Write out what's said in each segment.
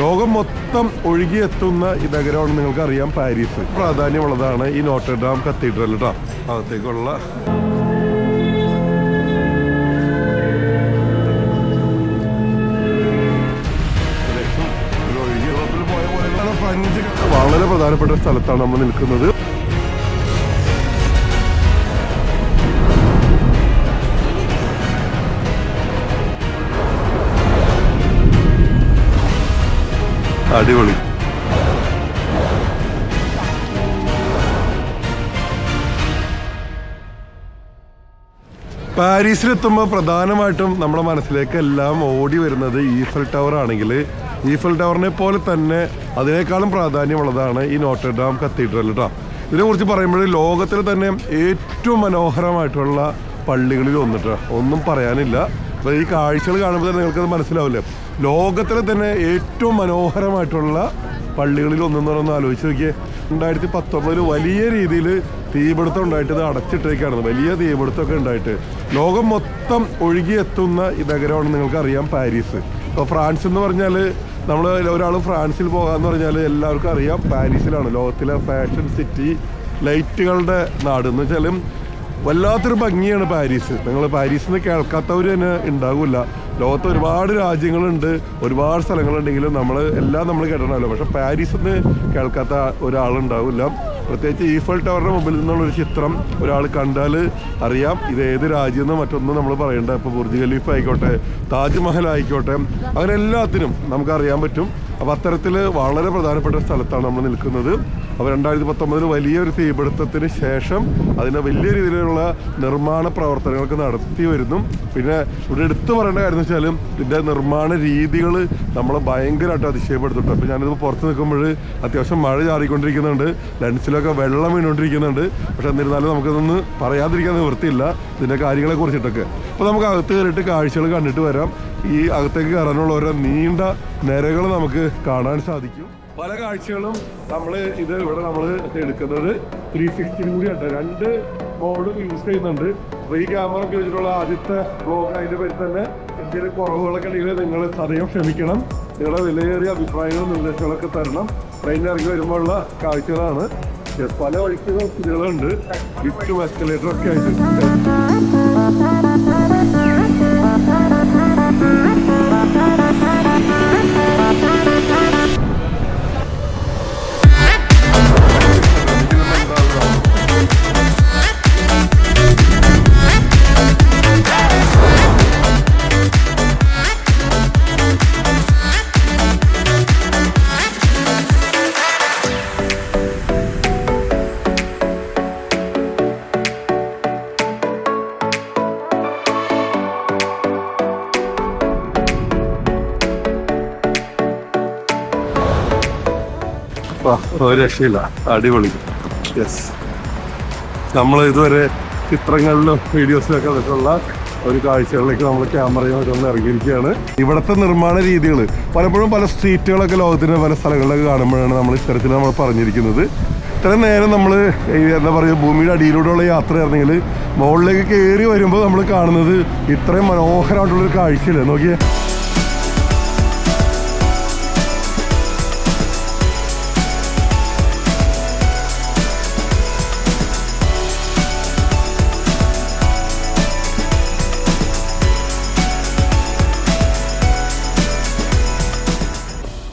ലോകം മൊത്തം ഒഴുകിയെത്തുന്ന നഗരമാണ് നിങ്ങൾക്ക് അറിയാം പാരീസ്. പ്രാധാന്യമുള്ളതാണ് ഈ നോട്ടർഡാം കത്തീഡ്രൽ കേട്ടോ അകത്തേക്കുള്ള വളരെ പ്രധാനപ്പെട്ട സ്ഥലത്താണ് നമ്മൾ നിൽക്കുന്നത്. അടിപൊളി. പാരീസിലെത്തുമ്പോൾ പ്രധാനമായിട്ടും നമ്മുടെ മനസ്സിലേക്ക് എല്ലാം ഓടി വരുന്നത് ഈഫൽ ടവർ ആണെങ്കിൽ. ഈഫൽ ടവറിനെ പോലെ തന്നെ അതിനേക്കാളും പ്രാധാന്യമുള്ളതാണ് ഈ നോട്ടർഡാം കത്തീഡ്രൽ കേട്ടോ ഇതിനെക്കുറിച്ച് പറയുമ്പോൾ ലോകത്തിൽ തന്നെ ഏറ്റവും മനോഹരമായിട്ടുള്ള പള്ളികളിൽ ഒന്നിട്ട് ഒന്നും പറയാനില്ല. അപ്പോൾ ഈ കാഴ്ചകൾ കാണുമ്പോൾ തന്നെ നിങ്ങൾക്കത് മനസ്സിലാവില്ലേ? ലോകത്തിലെ തന്നെ ഏറ്റവും മനോഹരമായിട്ടുള്ള പള്ളികളിൽ ഒന്നെന്ന് പറഞ്ഞൊന്ന് ആലോചിച്ച് നോക്കിയേ. രണ്ടായിരത്തി പത്തൊമ്പതിൽ വലിയ രീതിയിൽ തീപിടുത്തം ഉണ്ടായിട്ട് ഇത് അടച്ചിട്ടേക്കാണ് വലിയ തീപിടുത്തമൊക്കെ ഉണ്ടായിട്ട്. ലോകം മൊത്തം ഒഴുകിയെത്തുന്ന നഗരമാണ് നിങ്ങൾക്കറിയാം പാരീസ്. ഇപ്പോൾ ഫ്രാൻസ് എന്ന് പറഞ്ഞാൽ നമ്മൾ ഒരാൾ ഫ്രാൻസിൽ പോകാമെന്ന് പറഞ്ഞാൽ എല്ലാവർക്കും അറിയാം പാരീസിലാണ്. ലോകത്തിലെ ഫാഷൻ സിറ്റി ലൈറ്റുകളുടെ നാട്. എന്ന് വെച്ചാലും വല്ലാത്തൊരു ഭംഗിയാണ് പാരീസ്. നിങ്ങൾ പാരീസിൽ നിന്ന് കേൾക്കാത്തവർ തന്നെ ഉണ്ടാവില്ല ലോകത്ത് ഒരുപാട് രാജ്യങ്ങളുണ്ട് ഒരുപാട് സ്ഥലങ്ങളുണ്ടെങ്കിലും നമ്മൾ എല്ലാം നമ്മൾ കേട്ടണമല്ലോ പക്ഷെ പാരീസിൽ നിന്ന് കേൾക്കാത്ത ഒരാളുണ്ടാവില്ല. പ്രത്യേകിച്ച് ഈഫൽ ടവറിന്റെ മുമ്പിൽ നിന്നുള്ളൊരു ചിത്രം ഒരാൾ കണ്ടാൽ അറിയാം ഇത് ഏത് രാജ്യം എന്ന് മറ്റൊന്നും നമ്മൾ പറയണ്ട. ഇപ്പോൾ ബുർജ് ഖലീഫ് ആയിക്കോട്ടെ താജ്മഹൽ ആയിക്കോട്ടെ അങ്ങനെ എല്ലാത്തിനും നമുക്ക് അറിയാൻ പറ്റും. അപ്പോൾ അത്തരത്തിൽ വളരെ പ്രധാനപ്പെട്ട സ്ഥലത്താണ് നമ്മൾ നിൽക്കുന്നത്. അപ്പോൾ രണ്ടായിരത്തി പത്തൊമ്പതിൽ വലിയൊരു തീപിടുത്തത്തിന് ശേഷം അതിനെ വലിയ രീതിയിലുള്ള നിർമ്മാണ പ്രവർത്തനങ്ങൾക്ക് നടത്തി വരുന്നു. പിന്നെ ഇവിടെ എടുത്തു പറയേണ്ട കാര്യം എന്ന് വെച്ചാലും ഇതിന്റെ നിർമ്മാണ രീതികൾ നമ്മളെ ഭയങ്കരമായിട്ട് അതിശയപ്പെടുത്തുന്നുണ്ട്. അപ്പോൾ ഞാനിത് പുറത്ത് നിൽക്കുമ്പോൾ അത്യാവശ്യം മഴ ചാറിക്കൊണ്ടിരിക്കുന്നുണ്ട്. ലെൻസിലൊക്കെ വെള്ളം വീണുകൊണ്ടിരിക്കുന്നുണ്ട്. പക്ഷേ എന്നിരുന്നാലും നമുക്കതൊന്ന് പറയാതിരിക്കാൻ നിവൃത്തിയില്ല ഇതിന്റെ കാര്യങ്ങളെ കുറിച്ചിട്ടൊക്കെ. അപ്പോൾ നമുക്ക് അകത്ത് കയറിയിട്ട് കാഴ്ചകൾ കണ്ടിട്ട് വരാം. ഈ അകത്തേക്ക് കയറാനുള്ള ഓരോ നീണ്ട നിരകൾ നമുക്ക് കാണാൻ സാധിക്കും. പല കാഴ്ചകളും നമ്മൾ ഇത് ഇവിടെ നമ്മൾ എടുക്കുന്നത് ത്രീ സിക്സ്റ്റി കൂടി ഉണ്ട് രണ്ട് മോഡ് യൂസ് ചെയ്യുന്നുണ്ട്. ഈ ക്യാമറ ഒക്കെ വെച്ചിട്ടുള്ള ആദ്യത്തെ ബ്ലോഗ് അതിന്റെ പേരിൽ തന്നെ എന്തെങ്കിലും കുറവുകളൊക്കെ ഉണ്ടെങ്കിൽ നിങ്ങൾ സദയം ക്ഷമിക്കണം നിങ്ങളുടെ വിലയേറിയ അഭിപ്രായങ്ങളും നിർദ്ദേശങ്ങളൊക്കെ തരണം. ട്രെയിൻ ഇറങ്ങി വരുമ്പോഴുള്ള കാഴ്ചകളാണ്. പല വഴിക്കുള്ള സ്ഥിതികളുണ്ട്. ലിഫ്റ്റും എസ്കലേറ്ററും ഒക്കെ ആയിട്ട് ആ, ഒരു രക്ഷയില്ല. അടിപൊളി. യെസ് നമ്മൾ ഇതുവരെ ചിത്രങ്ങളിലും വീഡിയോസിലൊക്കെ വെച്ചുള്ള ഒരു കാഴ്ചകളിലേക്ക് നമ്മൾ ക്യാമറയുമായിട്ട് ഒന്ന് ഇറങ്ങിയിരിക്കുകയാണ്. ഇവിടുത്തെ നിർമ്മാണ രീതികൾ പലപ്പോഴും പല സ്ട്രീറ്റുകളൊക്കെ ലോകത്തിന്റെ പല സ്ഥലങ്ങളിലൊക്കെ കാണുമ്പോഴാണ് നമ്മൾ ഇത്തരത്തിൽ നമ്മൾ പറഞ്ഞിരിക്കുന്നത്. ഇത്രയും നേരം നമ്മൾ എന്താ പറയുക ഭൂമിയുടെ അടിയിലൂടെയുള്ള യാത്രയായിരുന്നെങ്കിൽ മുകളിലേക്ക് കയറി വരുമ്പോൾ നമ്മൾ കാണുന്നത് ഇത്രയും മനോഹരമായിട്ടുള്ളൊരു കാഴ്ചയില്ലേ? നോക്കിയേ.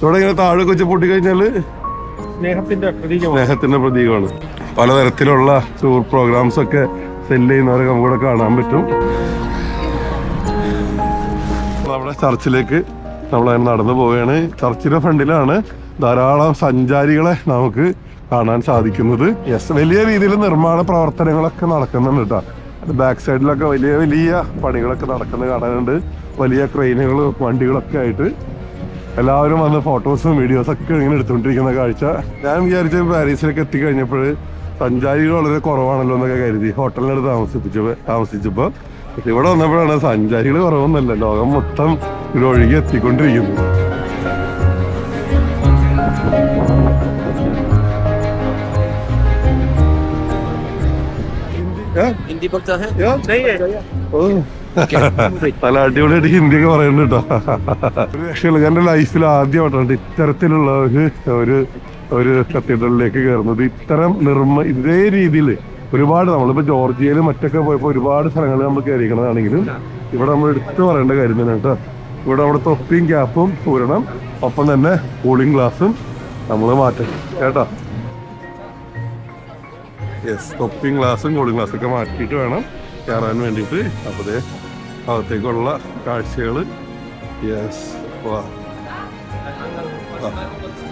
ഇവിടെ ഇങ്ങനെ താഴെ വെച്ച് പൊട്ടിക്കഴിഞ്ഞാൽ സ്നേഹത്തിന്റെ പ്രതീകമാണ്. സ്നേഹത്തിന്റെ പ്രതീകമാണ്. പലതരത്തിലുള്ള ടൂർ പ്രോഗ്രാംസ് ഒക്കെ സെൽ ചെയ്യുന്നവരൊക്കെ നമുക്കിവിടെ കാണാൻ പറ്റും. നമ്മുടെ ചർച്ചിലേക്ക് നമ്മൾ അങ്ങനെ നടന്നു പോവുകയാണ്. ചർച്ചിന്റെ ഫ്രണ്ടിലാണ് ധാരാളം സഞ്ചാരികളെ നമുക്ക് കാണാൻ സാധിക്കുന്നത്. യെസ് വലിയ രീതിയിൽ നിർമ്മാണ പ്രവർത്തനങ്ങളൊക്കെ നടക്കുന്നുണ്ട് കേട്ടോ. ബാക്ക് സൈഡിലൊക്കെ വലിയ വലിയ പണികളൊക്കെ നടക്കുന്നത് കാണാനുണ്ട്. വലിയ ക്രെയിനുകളും വണ്ടികളൊക്കെ ആയിട്ട്. എല്ലാവരും വന്ന് ഫോട്ടോസും വീഡിയോസും ഒക്കെ ഇങ്ങനെ എടുത്തുകൊണ്ടിരിക്കുന്ന കാഴ്ച ഞാൻ വിചാരിച്ച പാരീസിലേക്ക് എത്തിക്കഴിഞ്ഞപ്പോൾ സഞ്ചാരികൾ വളരെ കുറവാണല്ലോ എന്നൊക്കെ കരുതി ഹോട്ടലിനടുത്ത് താമസിപ്പിച്ചപ്പോൾ താമസിച്ചപ്പോൾ പക്ഷെ ഇവിടെ വന്നപ്പോഴാണ് സഞ്ചാരികൾ കുറവൊന്നുമല്ല ലോകം മൊത്തം ഇവിടെ ഒഴുകി എത്തിക്കൊണ്ടിരിക്കുന്നു ഏ? हिंदी बोलता है या? नहीं है ഓ നല്ല അടിപൊളിയായിട്ട് ഹിന്ദിയൊക്കെ പറയുന്നുണ്ട് കേട്ടോ. ഒരു രക്ഷയില്ല. എന്റെ ലൈഫിൽ ആദ്യമായിട്ടുണ്ട് ഇത്തരത്തിലുള്ള ഒരു ഒരു കത്തീഡ്രലിലേക്ക് കയറുന്നത്. ഇത്തരം നിർമ്മ ഇതേ രീതിയിൽ ഒരുപാട് നമ്മളിപ്പോ ജോർജിയയിലും മറ്റൊക്കെ പോയപ്പോൾ ഒരുപാട് സ്ഥലങ്ങൾ നമ്മൾ കയറിയിരിക്കണതാണെങ്കിലും ഇവിടെ നമ്മൾ എടുത്തു പറയേണ്ട കാര്യം തന്നെ കേട്ടോ. ഇവിടെ നമ്മുടെ തൊപ്പിയും ക്യാപ്പും ഊരണം. ഒപ്പം തന്നെ കൂളിംഗ് ഗ്ലാസും നമ്മൾ മാറ്റണം. കേട്ടോ? യെസ് തൊപ്പിയും ഗ്ലാസും കൂളിംഗ് ഗ്ലാസും ഒക്കെ മാറ്റിയിട്ട് വേണം കയറാൻ വേണ്ടിയിട്ട്. അപ്പോൾ ദേ അകത്തേക്കുള്ള കാഴ്ചകൾ യെസ് വാ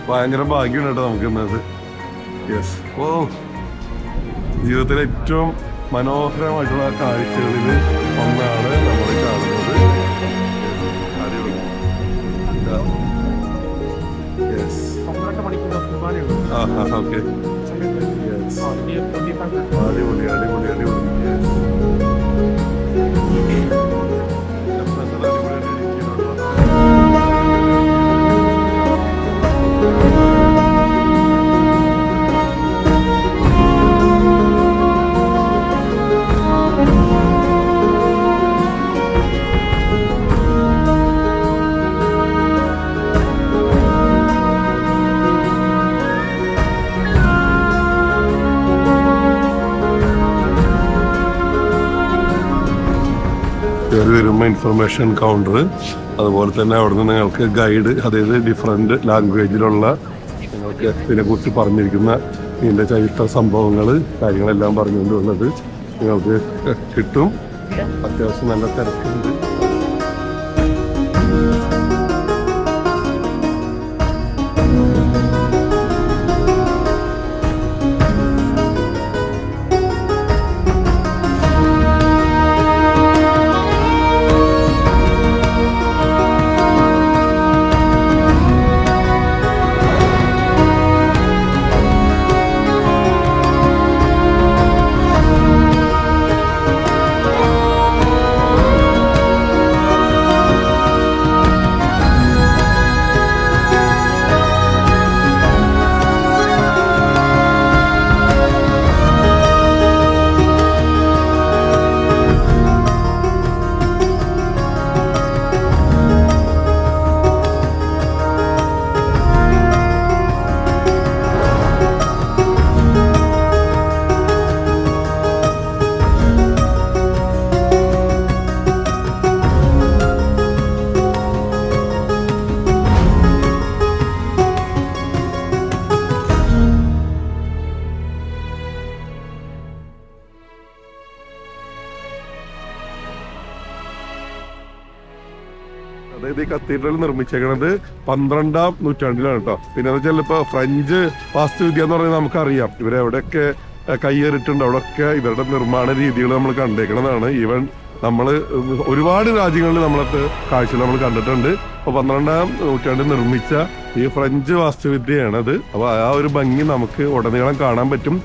ഭയങ്കര ഭാഗ്യമാണ് കേട്ടോ നമുക്ക് ഇന്നത്. യെസ് ഓ ജീവിതത്തിലെ ഏറ്റവും മനോഹരമായിട്ടുള്ള കാഴ്ചകളിൽ ഒന്നാണ് നമ്മൾ കാണുന്നത്. അടിപൊളി യെസ് പന്ത്രണ്ട് ഇൻഫർമേഷൻ കൗണ്ടർ അതുപോലെ തന്നെ അവിടെ നിന്ന് നിങ്ങൾക്ക് ഗൈഡ് അതായത് ഡിഫറെന്റ് ലാംഗ്വേജിലുള്ള നിങ്ങൾക്ക് ഇതിനെക്കുറിച്ച് പറഞ്ഞിരിക്കുന്ന ഇതിന്റെ ചരിത്ര സംഭവങ്ങൾ കാര്യങ്ങളെല്ലാം പറഞ്ഞുകൊണ്ടുള്ളത് നിങ്ങൾക്ക് കിട്ടും. അത്യാവശ്യം നല്ല തിരക്കുണ്ട്. അതായത് ഈ കത്തീഡ്രൽ നിർമ്മിച്ചേക്കണത് പന്ത്രണ്ടാം നൂറ്റാണ്ടിലാണ് കേട്ടോ. പിന്നെ എന്ന് വെച്ചാൽ ഇപ്പൊ ഫ്രഞ്ച് വാസ്തുവിദ്യ എന്ന് പറഞ്ഞാൽ നമുക്കറിയാം. ഇവരെവിടെയൊക്കെ കയ്യേറിയിട്ടുണ്ട് അവിടെയൊക്കെ ഇവരുടെ നിർമ്മാണ രീതികൾ നമ്മൾ കണ്ടേക്കണതാണ്. ഈവൻ നമ്മൾ ഒരുപാട് രാജ്യങ്ങളിൽ നമ്മളത് കാഴ്ചകൾ നമ്മൾ കണ്ടിട്ടുണ്ട്. അപ്പൊ പന്ത്രണ്ടാം നൂറ്റാണ്ടിൽ നിർമ്മിച്ച ഈ ഫ്രഞ്ച് വാസ്തുവിദ്യയാണത്. അപ്പൊ ആ ഒരു ഭംഗി നമുക്ക് ഉടനീളം കാണാൻ പറ്റും.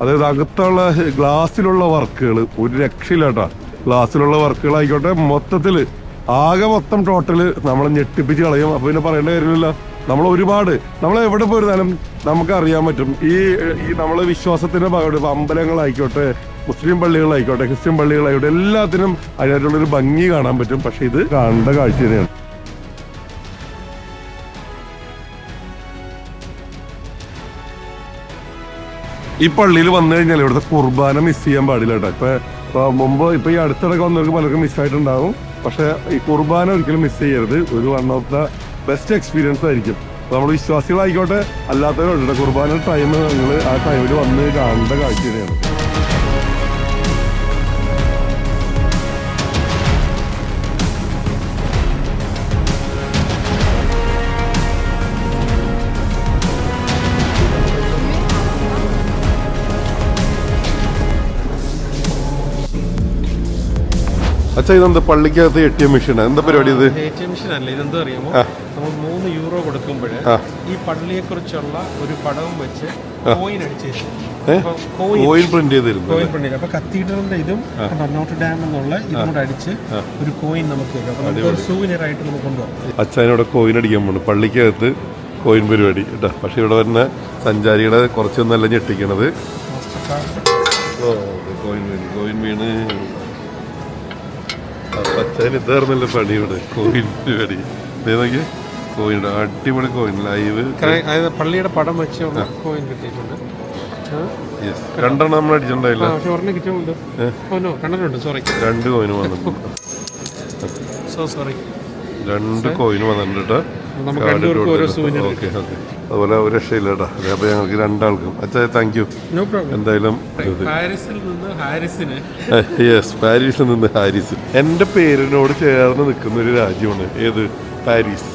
അതായത് അകത്തുള്ള ഗ്ലാസ്സിലുള്ള വർക്കുകൾ ഒരു രക്ഷയില്ലാട്ടാ. ഗ്ലാസ്സിലുള്ള വർക്കുകൾ ആയിക്കോട്ടെ മൊത്തത്തിൽ ആകെ മൊത്തം ടോട്ടൽ നമ്മൾ ഞെട്ടിപ്പിച്ച് കളയും. അപ്പൊ പിന്നെ പറയേണ്ട കാര്യമില്ല നമ്മൾ ഒരുപാട് നമ്മൾ എവിടെ പോയിരുന്നാലും നമുക്ക് അറിയാൻ പറ്റും. ഈ ഈ നമ്മളെ വിശ്വാസത്തിന്റെ ഭാഗമായിട്ട് അമ്പലങ്ങളായിക്കോട്ടെ മുസ്ലിം പള്ളികളായിക്കോട്ടെ ക്രിസ്ത്യൻ പള്ളികളായിക്കോട്ടെ എല്ലാത്തിനും അതിനായിട്ടുള്ളൊരു ഭംഗി കാണാൻ പറ്റും. പക്ഷെ ഇത് കാണേണ്ട കാഴ്ച തന്നെയാണ്. ഈ പള്ളിയിൽ വന്നു കഴിഞ്ഞാൽ ഇവിടുത്തെ കുർബാന മിസ് ചെയ്യാൻ പാടില്ല കേട്ടോ ഇപ്പൊ ഇപ്പൊ മുമ്പ് ഇപ്പൊ ഈ അടുത്തിടയ്ക്ക് വന്നവർക്ക് പലർക്കും മിസ്സായിട്ടുണ്ടാവും പക്ഷെ ഈ കുർബാന ഒരിക്കലും മിസ് ചെയ്യരുത്. ഒരു one of the best experience ആയിരിക്കും. അപ്പൊ നമ്മൾ വിശ്വാസികളായിക്കോട്ടെ അല്ലാത്തവരുണ്ട് കുർബാന ടൈം നിങ്ങൾ ആ ടൈമിൽ വന്ന് കാണേണ്ട കാഴ്ച തന്നെയാണ്. അച്ഛാ ഇതെന്ത് പള്ളിക്കകത്ത് എ ടി എം മെഷീൻ എന്താ പരിപാടി ഇത്? എ ടി എം മെഷീൻ അല്ല ഇതെന്താ അറിയാമോ? നമ്മൾ മൂന്ന് യൂറോ കൊടുക്കുമ്പോൾ ഈ പള്ളിയെ കുറിച്ചുള്ള ഒരു പടവും വെച്ച് കോയിൻ അടിച്ച് കോയിൻ പ്രിന്റ് ചെയ്തിരുന്നു കോയിൻ പ്രിന്റ് അപ്പൊ കത്തീഡ്രലിന്റെ ഇതും നോട്ട് ഡാം എന്നുള്ള ഇതും കൂടെ അടിച്ച് ഒരു കോയിൻ നമുക്ക് സൂവിനിയർ ആയിട്ട് നമുക്ക് കൊണ്ടുപോകാം. അച്ഛനോടെ കോയിൻ അടിക്കാൻ പോണു. പള്ളിക്കകത്ത് കോയിൻ പരിപാടി കേട്ടോ. പക്ഷെ ഇവിടെ വരുന്ന സഞ്ചാരികളെ കുറച്ചൊന്നല്ല ഞെട്ടിക്കണത്. കോയിൻ വീണ് കോയിൻ വീണ്. അച്ഛൻ ഇതായിരുന്നല്ലോ പണി ഇവിടെ. കോയിൻ പണി ഇതേതൊക്കെ കോയിൻ അടിപൊളി കോയിൻ ലൈവ് പള്ളിയുടെ പടം വെച്ച് കോയിൻ കിട്ടിയിട്ടുണ്ട്. രണ്ടെണ്ണം നമ്മൾ അടിച്ചിട്ടുണ്ടായില്ല. സോറി രണ്ട് കോയിന് വന്നിട്ടുണ്ട്. സോ സോറി രണ്ട് കോയിൻ വന്നിട്ടുണ്ട് കേട്ടോ. നമുക്ക് രണ്ടുപേർക്കും ഓരോ souvenir ഓക്കെ ഓക്കെ. അതുപോലെ ഒരു രക്ഷയില്ലേട്ടാ അതേപോലെ ഞങ്ങൾക്ക് രണ്ടാൾക്കും. അച്ഛാ താങ്ക് യു നോ പ്രോബ്ലം എന്തായാലും ഇത് പാരീസിൽ നിന്ന് ഹാരിസിന്. യെസ് പാരീസിൽ നിന്ന് ഹാരിസ്. എന്റെ പേരിനോട് ചേർന്ന് നിൽക്കുന്ന ഒരു രാജ്യമാണ്. ഏത്? പാരീസ്.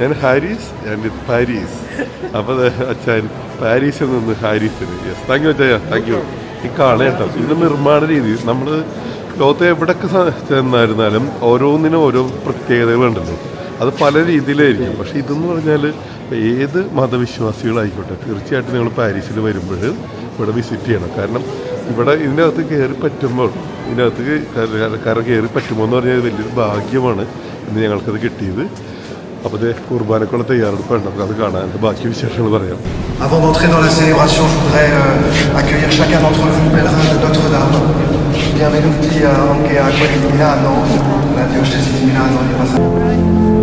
ഞാൻ ഹാരിസ് ആൻഡ് ഇത് പാരീസ്. അപ്പോൾ അച്ഛൻ പാരീസിൽ നിന്ന് ഹാരിസിന്. യെസ് താങ്ക് യു അച്ഛാ. താങ്ക് യു ഈ കാണേട്ടോ ഇതിന്റെ നിർമ്മാണ രീതി. നമ്മൾ ലോകത്തെ എവിടെയൊക്കെ ചെന്നായിരുന്നാലും ഓരോന്നിനും ഓരോ പ്രത്യേകതകളുണ്ടല്ലോ. അത് പല രീതിയിലായിരിക്കും. പക്ഷെ ഇതെന്ന് പറഞ്ഞാൽ ഏത് മതവിശ്വാസികളായിക്കോട്ടെ തീർച്ചയായിട്ടും നിങ്ങൾ പാരീസിൽ വരുമ്പോൾ ഇവിടെ വിസിറ്റ് ചെയ്യണം. കാരണം ഇവിടെ ഇതിനകത്ത് കയറി പറ്റുമ്പോൾ ഇതിനകത്ത് കര- കയറി പറ്റുമോ എന്ന് പറഞ്ഞാൽ വലിയൊരു ഭാഗ്യമാണ് ഇന്ന് ഞങ്ങൾക്കത് കിട്ടിയത്. അപ്പോൾ ഇത് കുർബാനക്കുള്ള തയ്യാറെടുപ്പാണ്. നമുക്ക് അത് കാണാൻ ബാക്കി വിശേഷങ്ങൾ പറയാം. Euh. Benvenuti eh, anche a quelli di Milano, la diocesi di Milano di Massa.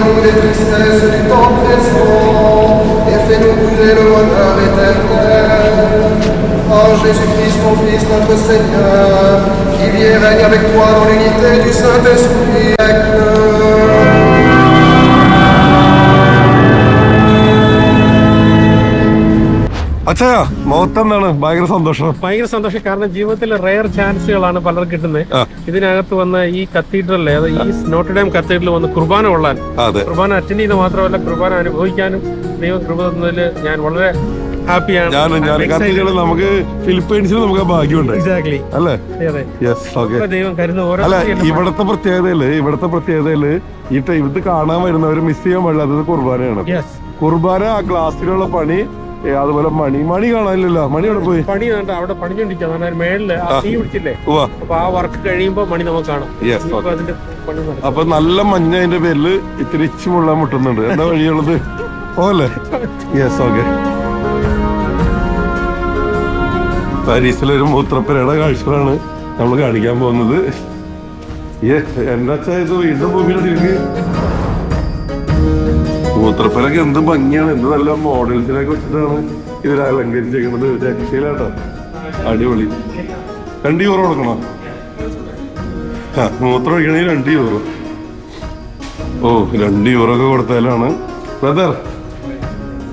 Libère-nous des tristesses du temps présent, et fais-nous goûter le bonheur éternel. Par Jésus-Christ, ton Fils, notre Seigneur, qui vit et règne avec toi dans l'unité du Saint-Esprit. അച്ഛാ മുഖത്തെന്താണ് ഭയങ്കര സന്തോഷം. ഭയങ്കര സന്തോഷം. കാരണം ജീവിതത്തിലെ rare ചാൻസുകളാണ് പലർക്കും കിട്ടുന്നത്. ഇതിനകത്ത് വന്ന ഈ കത്തീഡ്രലിലെ ഈ നോട്ടഡേം കത്തീഡ്രലിൽ വന്ന് കുർബാന കൊള്ളാൻ. കുർബാന അറ്റൻഡ് ചെയ്ത് മാത്രമല്ല കുർബാന അനുഭവിക്കാനും ദൈവം കൃപ തന്നതിൽ ഞാൻ വളരെ ഹാപ്പിയാണ് നമുക്ക് ഫിലിപ്പൈൻസിൽ നമുക്ക് ഭാഗ്യമുണ്ട്. എക്സാക്ട്ലി അല്ലേ? ദൈവം കരുതുന്ന അല്ല ഇവിടത്തെ പ്രത്യേകതയിൽ ഇവിടത്തെ പ്രത്യേകതയിൽ ഈ ഇത് കാണാൻ വരുന്നവർ മിസ് ചെയ്യാൻ പാടില്ല അത് കുർബാനയാണ് കുർബാന ആ ഗ്ലാസ്സിലുള്ള പണി അതുപോലെ മണി. മണി കാണാനില്ലല്ലോ. മണി അവിടെ പോയി? പണി കണ്ട അവിടെ പണി പണിഞ്ഞോണ്ടിരിക്കുക മേളിൽ തീ പിടിച്ചില്ലേ? അപ്പൊ ആ വർക്ക് കഴിയുമ്പോ മണി നമുക്ക് കാണാം. അപ്പൊ നല്ല മഞ്ഞ അതിന്റെ പേരിൽ ഇത്തിരി ഇച്ചു മുള്ളാൻ മുട്ടുന്നുണ്ട്. എന്താ വഴിയുള്ളത്? ഓല്ലേ? യെസ് ഓക്കെ പാരീസിലെ ഒരു മൂത്രപ്പരയുടെ കാഴ്ചകളാണ് നമ്മൾ കാണിക്കാൻ പോകുന്നത്. വെച്ചാ ഇത് വീണ്ടും ഭൂമിയിലേക്ക് മൂത്രപ്പരൊക്കെ എന്ത് ഭംഗിയാണ്? എന്ത് നല്ല മോഡൽസിനൊക്കെ വെച്ചിട്ടാണ് ഇവർ അലങ്കരിച്ചേക്കുന്നത് രക്ഷയിലാട്ടോ അടിപൊളി. രണ്ട് യൂറോ കൊടുക്കണോ? ആ, മൂത്രം ഒഴിക്കണമെങ്കിൽ രണ്ട് യൂറോ ഓ രണ്ട് യൂറോ ഒക്കെ കൊടുത്താലാണ്. ബ്രദർ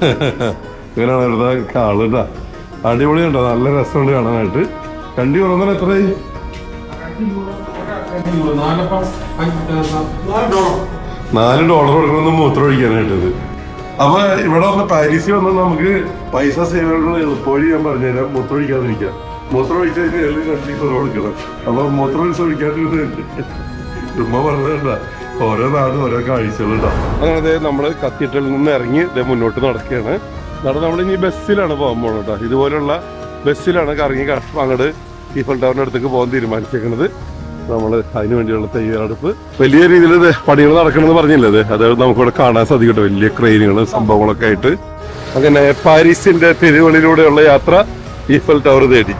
ഇവരാണ് ഇവിടുത്തെ അടിപൊളി ഉണ്ടോ നല്ല രസമുണ്ട് കാണാനായിട്ട്. രണ്ട് യൂറോ തന്നെ എത്രയായി? നാല് നാല് ഡോളർ കൊടുക്കണമെന്ന് മൂത്രം ഒഴിക്കാനായിട്ടത് അപ്പൊ ഇവിടെ വന്ന് പാരീസിൽ വന്ന് നമുക്ക് പൈസ സേവ് എളുപ്പവഴി ഞാൻ പറഞ്ഞുതരാം. മൂത്രം ഒഴിക്കാതിരിക്കാം മൂത്രം ഒഴിച്ചു കഴിഞ്ഞാൽ രണ്ട് ലീറ്റർ കൊടുക്കണം. അപ്പൊ മൂത്രം ഒഴിച്ച് ഒഴിക്കാതിരുന്നുണ്ട് ഉമ്മ പറഞ്ഞതല്ല ഓരോ നാടും ഓരോ കാഴ്ചകളുണ്ടാവും അങ്ങനെ അതായത് നമ്മൾ കത്തീഡ്രലിൽ നിന്ന് ഇറങ്ങി ദേ മുന്നോട്ട് നടക്കുകയാണ്. നട നമ്മൾ ഇനി ബസ്സിലാണ് പോകാൻ കേട്ടോ. ഇതുപോലുള്ള ബസ്സിലാണ് കറങ്ങി അങ്ങോട്ട് ഈഫൽ ടവറിന്റെ അടുത്തേക്ക് പോകാൻ തീരുമാനിച്ചേക്കുന്നത് നമ്മൾ അതിനു വേണ്ടിയുള്ള തയ്യാറെടുപ്പ്. വലിയ രീതിയിൽ പണികൾ നടക്കണമെന്ന് പറഞ്ഞില്ലേ അത്? നമുക്കിവിടെ കാണാൻ സാധിക്കട്ടെ. വലിയ ക്രെയിനുകൾ സംഭവങ്ങളൊക്കെ ആയിട്ട്. അങ്ങനെ പാരീസിന്റെ തെരുവുകളിലൂടെയുള്ള യാത്ര ഈഫൽ ടവർ തേടി.